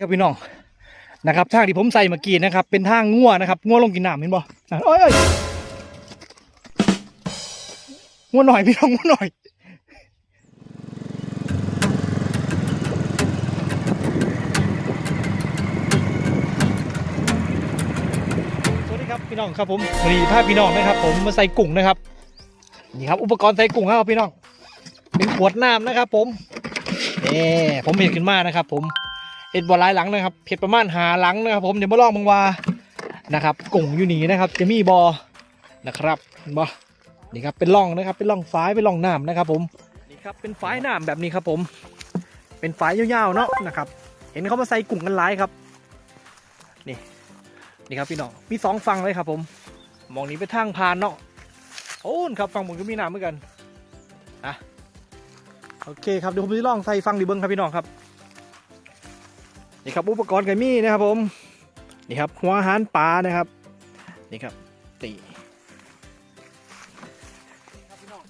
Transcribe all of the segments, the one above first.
ครับพี่น้องนะครับทางที่ผมใส่เมื่อกี้นะครับ เป็นทางงัวนะครับงัวลงกินน้ำเห็นบ่โอ้ยโอ้ยงัวหน่อยพี่น้องงัวหน่อยสวัสดีครับพี่น้องครับผมวันนี้พาพี่น้องนะครับ ผมมาใส่กุ้งนะครับนี่ครับอุปกรณ์ใส่กุ้งครับพี่น้องเป็นขวดน้ำนะครับ ผมนี่ผมเห็นขึ้นมานะครับ ผม เห็ดบ่อหลายหลังนะครับเห็ดประมาณหาหลังนะครับ ผมเดี๋ยวมาลองมึงว่านะครับกุ้งอยู่นี่นะครับ จะมีบอนะครับบ่นี่ครับเป็นร่องนะครับ เป็นร่องฝายเป็นร่องน้ำนะครับ ผมนี่ครับเป็นฝายน้ำแบบนี้ครับผม เป็นฝายยาวๆเนาะนะครับ เห็นเขามาใส่กุ้งกันหลายครับนี่นี่ครับพี่น้องมีสองฝั่งเลยครับ ผมมองนี้เป็นทางผ่านเนาะโอ้นครับฝั่งผมก็มีน้ำเหมือนกันอะโอเคครับเดี๋ยวผมจะลองใส่ฟังดีเบิ้งครับพี่น้องครับ นี่ครับอุปกรณ์ไก่มี่นะครับผมนี่ครับหัวหารปลานะครับนี่ครับตีครับพี่น้อง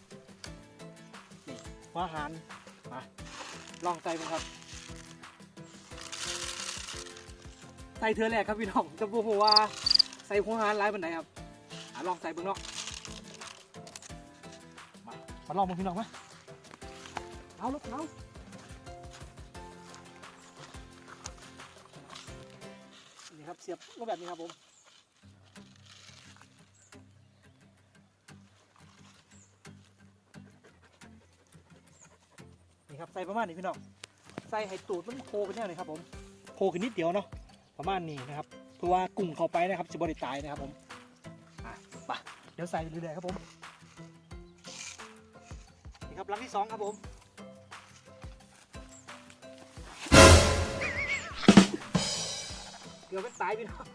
นี่หัวหารมาลองใส่บ้งครับใส่เธอแรกครับพี่น้องจะบอกว่าใส่หัวอาหารไรบันไดครับอลองใส่เบ้างเนาะมามาลองมาพี่น้องมาเอาลูกเอา เสียบก็แบบนี้ครับผมนี่ครับใส่ประมาณนี้พี่น้องใส่ให้ตูดมันโคกันแน่เลยครับผมโคขึ้นนิดเดียวเนาะประมาณนี้นะครับเพื่อว่ากุ้งเข้าไปนะครับจะบริตายนะครับผมอะไปเดี๋ยวใส่เรื่อยๆครับผมนี่ครับลังที่สองครับผม เกือบเป็นตายพี่น้อง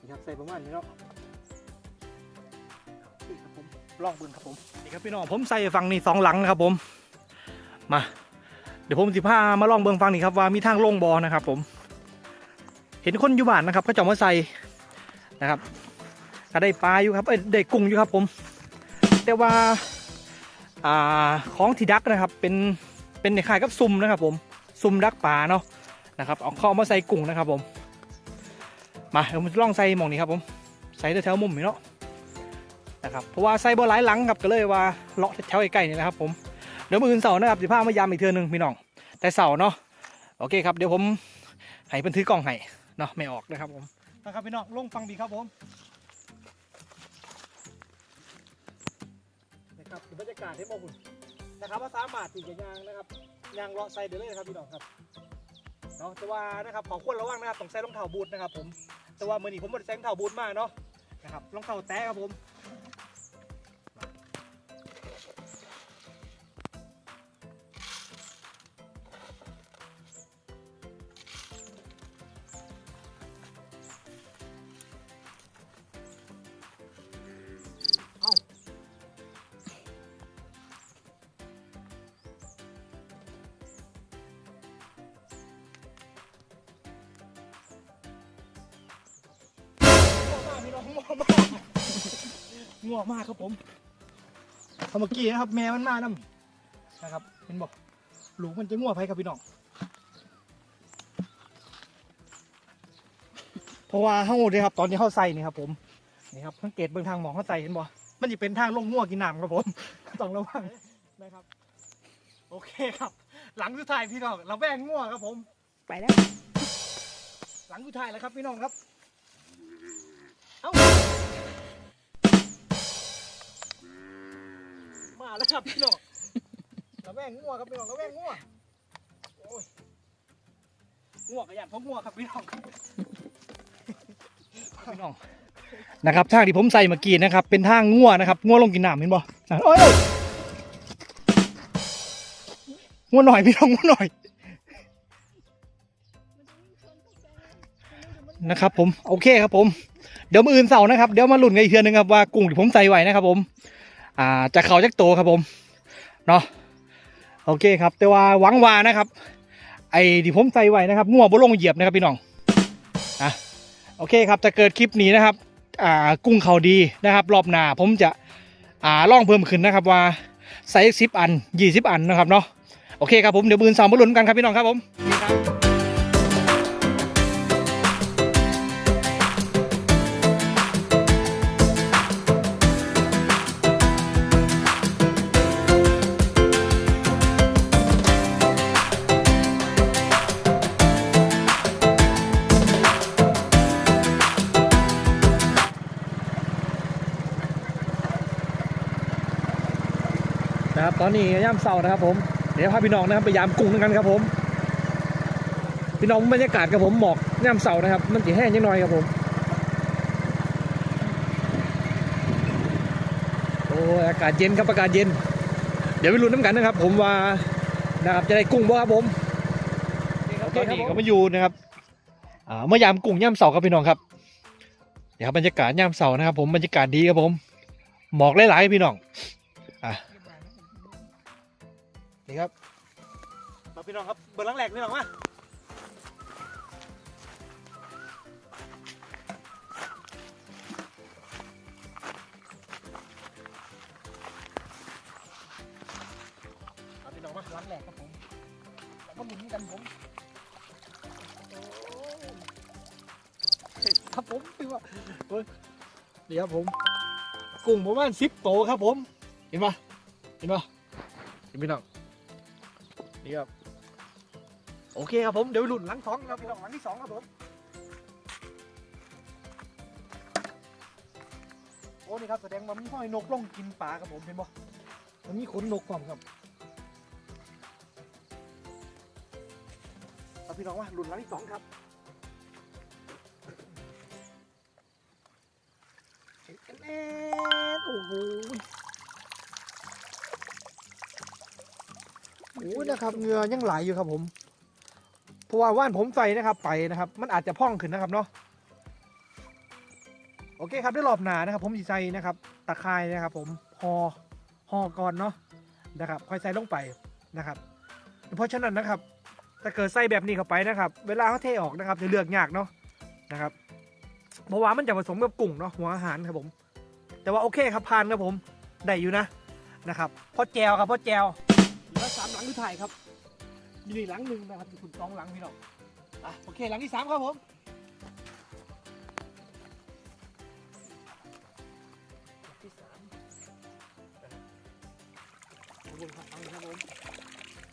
นี่ครับใส่ประมาณนี้เนาะนี่ครับผมลองเบิ่งครับผมนี่ครับพี่น้องผมใส่ฝั่งนี้สองหลังนะครับผมมาเดี๋ยวผมสิพามาลองเบิ่งฝั่งนี้ครับว่ามีทางลงบอนะครับผม เห็นคนอยู่บ้านนะครับเขาจะเอามาใส่นะครับ ก็ได้ปลาอยู่ครับเอ้ได้กุ้งอยู่ครับผม แต่ว่าอ่าของที่ดักนะครับ เป็นเป็นในขายกับซุ่มนะครับผมซุ่มดักปลาเนาะนะครับเอาเข้ามาใส่กุ้งนะครับผม มาเดี๋ยวผมจะลองใส่หมองนี้ครับผมใส่แถวมุมนี้เนาะนะครับเพราะว่าใส่บ่หลายหลังครับก็เลยว่าเลาะแถวใกล้ๆนี่นะครับผมเดี๋ยวมืออื่นเสาร์นะครับจะพามายามอีกเทือหนึงพี่น้อง แต่เสาร์เนาะโอเคครับเดี๋ยวผมให้เพิ่นถือกล้องให้เนาะไม่ออกนะครับผมนะครับพี่น้องลงฟังดีครับผม ครับบรรยากาศที่มองคุณนะครับว่าสามบาทสี่กับยางนะครับยางเลาะไซเดอร์เลยครับพี่น้องครับเนาะแต่ว่านะครับขอควรระวังนะครับต้องใส่รองเท้าบูทนะครับผมแต่ว่ามือนี้ผมไม่ได้ใส่รองเท้าบูทมากเนาะนะครับรองเท้าแตะครับผม พี่น้องงัวมากงัวมากครับผมเอาเมื่อกี้นะครับ แม่มันมานำนะครับ เห็นบอกลูกมันจะงัวไปครับพี่น้องเพราะว่าเฮาเนี่ยครับ ตอนนี้เฮาใส่นี่ครับ ผมนี่ครับสังเกตเบื้องทางหมองเขาใส่เห็นบ่มันจะเป็นทางลงงัวกินน้ำครับผมต้องระวังนะครับ โอเคครับ หลังสุดท้ายพี่น้องเราแบ่งงัวครับผม ไปแล้ว หลังสุดท้ายแล้วครับพี่น้องครับ เอ้ามาแล้วครับพี่น้องเราแบ่งงัวครับพี่น้องเราแบ่งงัวโอ้ยงัวกระยันเพราะงัวครับพี่น้องพี่น้องนะครับทางที่ผมใส่เมื่อกี้นะครับ เป็นทางงัวนะครับงัวลงกินน้ำเห็นบ่อะโอ้ยโอ้ยงัวหน่อยพี่น้องงัวหน่อยนะครับผมโอเคครับผม เดี๋ยวมืออื่นเสาร์นะครับ เดี๋ยวมาลุ้นกันอีกเทือนึงครับว่ากุ้งที่ผมใส่ไว้นะครับผม อ่าจะเข่าจักโตครับผม เนาะโอเคครับ แต่ว่าหวังว่านะครับ ไอ้ที่ผมใส่ไว้นะครับงัวบ่ลงเหยียบนะครับพี่น้องอะโอเคครับจะเกิดคลิปนี้นะครับ อ่ากุ้งเขาดีนะครับ รอบหน้าผมจะอ่าล่องเพิ่มขึ้นนะครับว่าไซส์สิบอันยี่สิบอันนะครับเนาะโอเคครับผมเดี๋ยวบืนสามมาลุ้นกันครับพี่น้องครับผม นะครับ ตอนนี้ย่ำเสานะครับผมเดี๋ยวพาพี่น้องนะครับไปยามกุ้งด้วยกันครับผม พี่น้องบรรยากาศกับผมหมอกย่ำเสานะครับ มันจะแห้งยังน้อยครับผมโอ้อากาศเย็นครับอากาศเย็น เดี๋ยวไปลุ้นน้ำกันนะครับ ผมว่านะครับจะได้กุ้งบ่ครับผมตอนนี้ก็มาอยู่นะครับอ่าเมื่อยามกุ้งย่ำเสาครับพี่น้องครับเดี๋ยวครับบรรยากาศย่ำเสานะครับ ผมบรรยากาศดีครับผมหมอกหลายๆพี่น้องอะ นี่ครับมาพี่น้องครับเบอร์ลังแหลกพี่น้องมาเอาพี่น้องมาล้างแหลกครับผมแล้วก็หมุนกันผมโอ้ยครับผมพี่ว่าเฮ้ยเดี๋ยวครับผมกุ้งประมาณสิบโตครับผม เห็นปะเห็นปะเห็นพี่น้อง นี่ครับโอเคครับผมเดี๋ยวหลุนหลังสองครับพี่น้องหลังที่สองครับผมโอ้นี่ครับแสดงว่ามีห้อยนกล่องกินปลาครับผมเห็นปะมันมีขนนกความครับเอาพี่น้องว่าหลุนหลังที่สองครับแอนโอ้โห โอ้ยนะครับเงือยังไหลอยู่ครับผม เพราะว่าว่านผมใส่นะครับไปนะครับ มันอาจจะพองขึ้นนะครับเนาะโอเคครับได้รอบหนานะครับ ผมสีใส่นะครับ ตะไคร้นะครับ ผมห่อห่อก่อนเนาะนะครับค่อยใส่ลงไปนะครับ เพราะฉะนั้นนะครับถ้าเกิดใส่แบบนี้เข้าไปนะครับ เวลาเขาเทออกนะครับจะเลือกยากเนาะนะครับเพราะว่ามันจะผสมกับกุ้งเนาะหัวอาหารครับผม แต่ว่าโอเคครับผ่านครับผมได้อยู่นะนะครับพอแจวครับพอแจว ลือสามหลังที่ถ่ายครับมีนี่หลังหนึ่งนะครับมีคุณสองหลังพี่น้องอะโอเคหลังที่สามครับผมที่สามบขบคุณครับหลังครับผม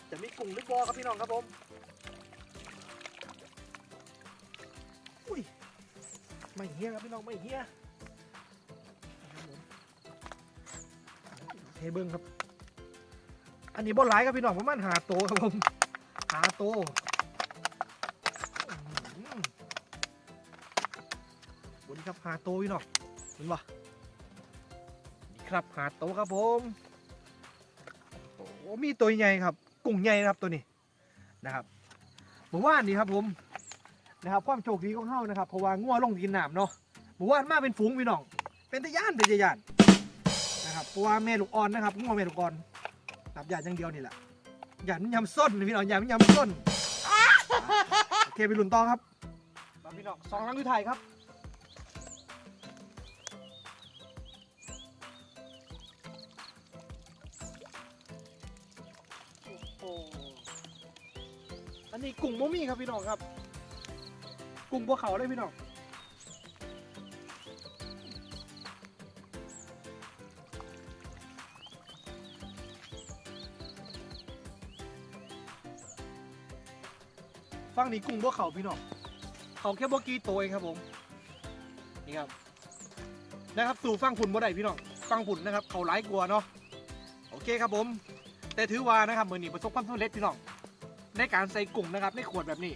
จะมีกุ้งหรือบอครับพี่น้องครับผมอุ้ยไม่เฮียครับพี่น้องไม่เฮียเทเบิ้งครับ อันนี้บอลไลครับพี่น้องประมาณหาโตครับผมหาโตวอื้อหือวันนี้ครับหาโตพี่น้องเห็นปะนี่ครับหาโตครับผมโอ้มีตัวใหญ่ครับกุ้งใหญ่นะครับตัวนี้นะครับเมื่อวานนี้ครับผมนะครับความโชคดีของเฮานะครับเพราะว่างัวลงกินน้ำเนาะเมื่อวานมาเป็นฝูงพี่น้องเป็นตะย่านเป็นตะย่านนะครับเพราะว่าแม่ลูกอ่อนนะครับงัวแม่ลูกอ่อน ตับยานอย่างเดียวนี่แหละหยานมันยำส้นพี่น้องหยานมันยำส้นโอเคไปลุ้นต่อครับมาพี่น้องสองลังคือไทยครับโอ้อันนี้กุ้งโมมี่ครับพี่น้องครับ กุ้งบัวเขาเลยพี่น้อง ฟังนี่กุ้งบัวเขาพี่น้องเขาแค่บกี้ตัวเองครับผม นี่ครับ นะครับสู่ฟังผุนบ่ได้พี่น้องฟังผุนนะครับ เขาไร้กลัวเนาะ โอเคครับผม แต่ถือว่านะครับมือนี้ประสบความสำเร็จพี่น้อง ในการใส่กุ้งนะครับในขวดแบบนี้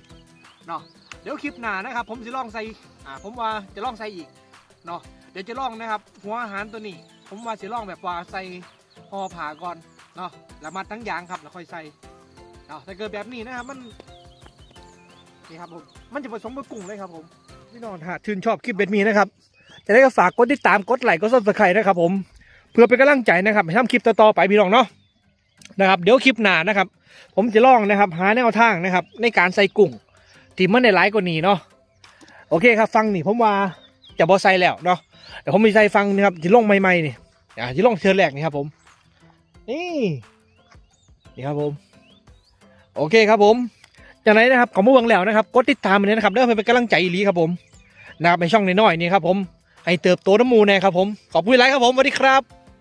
เนาะ เดี๋ยวคลิปหน้านะครับ ผมจะลองใส่ อ่า ผมว่าจะลองใส่อีก เนาะ เดี๋ยวจะลองนะครับ หัวอาหารตัวนี้ ผมว่าจะลองแบบว่าใส่ห่อผ่าก่อน เนาะแล้วมาตั้งยางครับแล้วค่อยใส่เนาะถ้าเกิดแบบนี้นะครับมัน นี่ครับผมมันจะผสมกับกุ้งเลยครับผมพี่น้องถ้าชื่นชอบคลิปแบบนี้นะครับจะได้ก็ฝากกดติดตามกดไลค์กดซับสไครต์นะครับผมเพื่อเป็นกำลังใจนะครับให้ทำคลิปต่อๆไปพี่น้องเนาะนะครับเดี๋ยวคลิปหน้านะครับ ผมจะลองนะครับ หาแนวทางนะครับ ในการใส่กุ้งที่มันในหลายกว่านี้เนาะโอเคครับฟังนี่ผมว่าจะบอใส่แล้วเนาะเดี๋ยวผมมีใส่ฟังนะครับที่ลงใหม่ๆนี่อ่าที่ลงเทือแรกนี่ครับผมนี่นี่ครับผม โอเคครับผม จากนั้นนะครับขอมาเบิ่งแล้วนะครับกดติดตามมันเลยนะครับเด้อเพื่อเป็นกำลังใจอีลีครับผมนะครับในช่องน้อยๆนี่ครับผมให้เติบโตน้ำมูแน่ครับผมขอบคุณไลค์ครับผมสวัสดีครับ